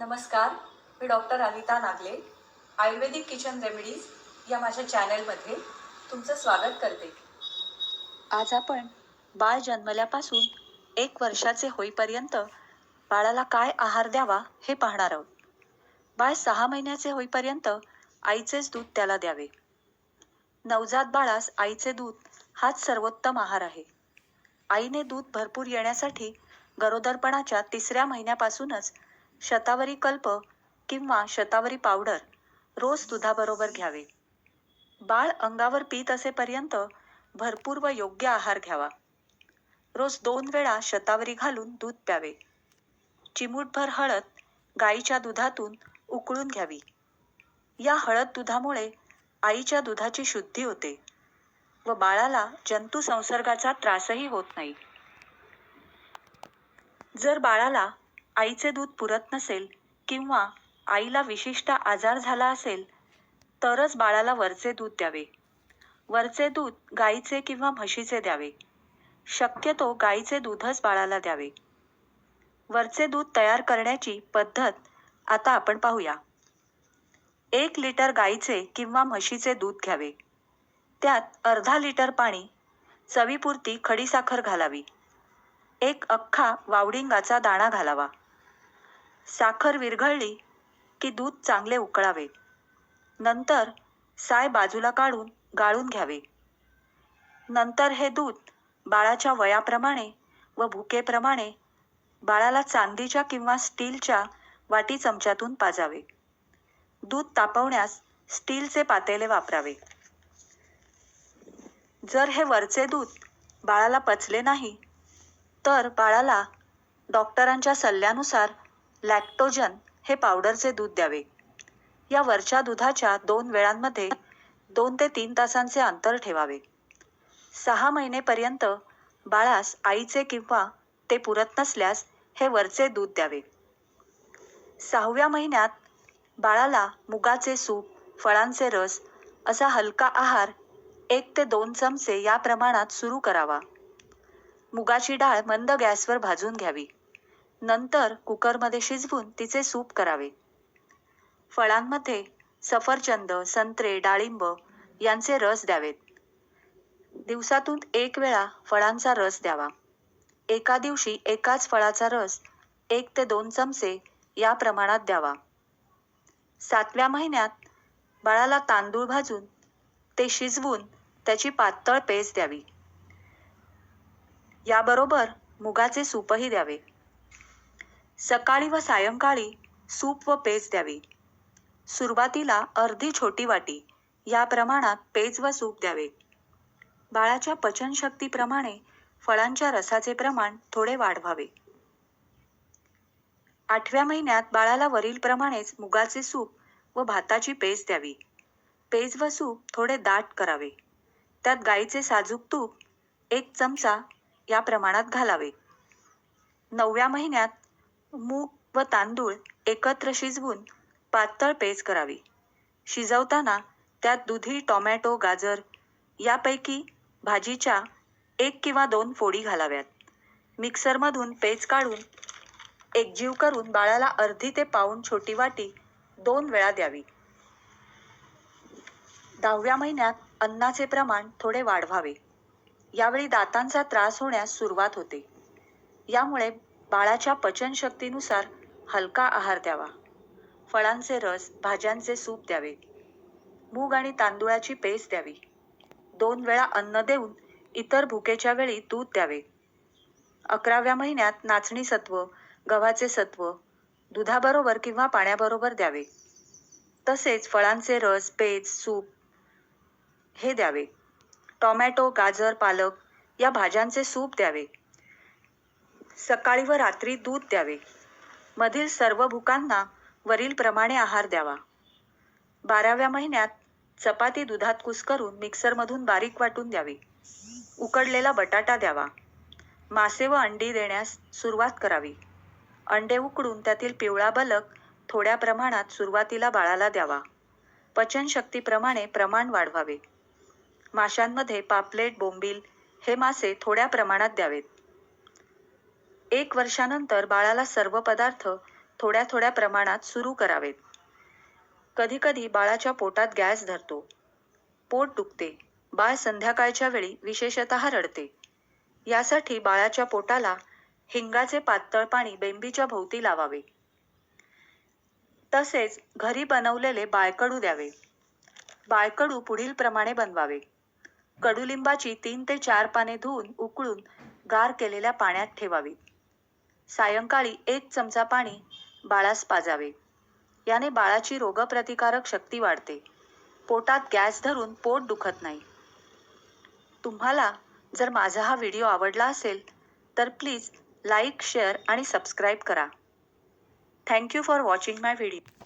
नमस्कार मी doctor Anita Nagle ayurvedic kitchen remedies या माझ्या चॅनलमध्ये तुमचं स्वागत करते. आज आपण बाळ जन्मल्यापासून एक वर्षाचे होईपर्यंत बाळाला काय आहार द्यावा हे पाहणार आहोत. बाळ सहा महिन्याचे होईपर्यंत आईचेच दूध त्याला द्यावे. नवजात बाळास आईचे दूध हाच सर्वोत्तम आहार आहे. आईने दूध भरपूर येण्यासाठी गरोदरपणाच्या तिसऱ्या महिन्यापासूनच शतावरी कल्प किंवा शतावरी पावडर रोज दुधाबरोबर घ्यावे. बाळ अंगावर पीत असेपर्यंत भरपूर व योग्य आहार घ्यावा. रोज दोन वेळा शतावरी घालून दूध प्यावे. चिमूटभर हळद गाईच्या दुधातून उकळून घ्यावी. या हळद दुधामुळे आईच्या दुधाची शुद्धी होते व बाळाला जंतू संसर्गाचा त्रासही होत नाही. जर बाळाला आईचे दूध पुरत नसेल किंवा आईला विशिष्ट आजार झाला असेल तरच बाळाला वरचे दूध द्यावे. वरचे दूध गाईचे किंवा म्हशीचे द्यावे. शक्यतो गाईचे दूधच बाळाला द्यावे. वरचे दूध तयार करण्याची पद्धत आता आपण पाहूया. एक लिटर गाईचे किंवा म्हशीचे दूध घ्यावे. त्यात अर्धा लिटर पाणी चवीपुरती खडीसाखर घालावी. एक अख्खा वावडिंगाचा दाणा घालावा. साखर विरघळली की दूध चांगले उकळावे. नंतर साय बाजूला काढून गाळून घ्यावे. नंतर हे दूध बाळाच्या वयाप्रमाणे व भुकेप्रमाणे बाळाला चांदीच्या किंवा स्टीलच्या वाटी चमच्यातून पाजावे. दूध तापवण्यास स्टीलचे पातेले वापरावे. जर हे वरचे दूध बाळाला पचले नाही तर बाळाला डॉक्टरांच्या सल्ल्यानुसार लॅक्टोजन हे पावडरचे दूध द्यावे. या वरच्या दुधाच्या दोन वेळांमध्ये दोन ते तीन तासांचे अंतर ठेवावे. सहा महिनेपर्यंत बाळास आईचे किंवा ते पुरत नसल्यास हे वरचे दूध द्यावे. सहाव्या महिन्यात बाळाला मुगाचे सूप फळांचे रस असा हलका आहार एक ते दोन चमचे या प्रमाणात सुरू करावा. मुगाची डाळ मंद गॅसवर भाजून घ्यावी. नंतर कुकरमध्ये शिजवून तिचे सूप करावे. फळांमध्ये सफरचंद संत्रे डाळिंब यांचे रस द्यावेत. दिवसातून एक वेळा फळांचा रस द्यावा. एका दिवशी एकाच फळाचा रस एक ते दोन चमचे या प्रमाणात द्यावा. सातव्या महिन्यात बाळाला तांदूळ भाजून ते शिजवून त्याची पातळ पेज द्यावी. याबरोबर मुगाचे सूपही द्यावे. सकाळी व सायंकाळी सूप व पेज द्यावी. सुरुवातीला अर्धी छोटी वाटी या प्रमाणात पेज व सूप द्यावे. बाळाच्या पचनशक्तीप्रमाणे फळांच्या रसाचे प्रमाण थोडे वाढवावे. आठव्या महिन्यात बाळाला वरीलप्रमाणेच मुगाचे सूप व भाताची पेज द्यावी. पेज व सूप थोडे दाट करावे. त्यात गाईचे साजूक तूप एक चमचा या प्रमाणात घालावे. नवव्या महिन्यात मूग व तांदूळ एकत्र शिजवून पातळ पेज करावी. शिजवताना त्यात दुधी टोमॅटो गाजर यापैकी भाजीच्या एक किंवा दोन फोडी घालाव्यात. मिक्सरमधून पेज काढून एकजीव करून बाळाला अर्धी ते पाऊण छोटी वाटी दोन वेळा द्यावी. दहाव्या महिन्यात अन्नाचे प्रमाण थोडे वाढवावे. यावेळी दातांचा त्रास होण्यास सुरुवात होते. यामुळे बाळाच्या पचनशक्तीनुसार हलका आहार द्यावा. फळांचे रस भाज्यांचे सूप द्यावे. मूग आणि तांदूळाची पेस्ट द्यावी. दोन वेळा अन्न देऊन इतर भुकेच्या वेळी दूध द्यावे. अकराव्या महिन्यात नाचणी सत्व गव्हाचे सत्व दुधाबरोबर किंवा पाण्याबरोबर द्यावे. तसेच फळांचे रस पेज सूप हे द्यावे. टोमॅटो गाजर पालक या भाज्यांचे सूप द्यावे. सकाळी व रात्री दूध द्यावे. मधील सर्व भुकांना वरीलप्रमाणे आहार द्यावा. बाराव्या महिन्यात चपाती दुधात कुसकरून मिक्सरमधून बारीक वाटून द्यावी. उकडलेला बटाटा द्यावा. मासे व अंडी देण्यास सुरुवात करावी. अंडे उकडून त्यातील पिवळा बलक थोड्या प्रमाणात सुरुवातीला बाळाला द्यावा. पचनशक्तीप्रमाणे प्रमाण वाढवावे. माशांमध्ये पापलेट बोंबील हे मासे थोड्या प्रमाणात द्यावेत. एक वर्षानंतर बाळाला सर्व पदार्थ थोड्या थोड्या प्रमाणात सुरू करावेत. कधीकधी बाळाच्या पोटात गॅस धरतो. पोट दुखते. बाळ संध्याकाळच्या वेळी विशेषतः रडते. यासाठी बाळाच्या पोटाला हिंगाचे पातळ पाणी बेंबीच्या भोवती लावावे. तसेच घरी बनवलेले बाळकडू द्यावे. बाळकडू पुढील प्रमाणे बनवावे. कडुलिंबाची तीन ते चार पाने धुवून उकळून गार केलेल्या पाण्यात ठेवावी सायंकाळी एक चमचा पाणी बाळास पाजावे. याने बाळाची रोगप्रतिकारक शक्ती वाढते. पोटात गॅस धरून पोट दुखत नाही. तुम्हाला जर माझा हा व्हिडिओ आवडला असेल तर प्लीज लाईक शेअर आणि सबस्क्राईब करा. Thank you for watching my video.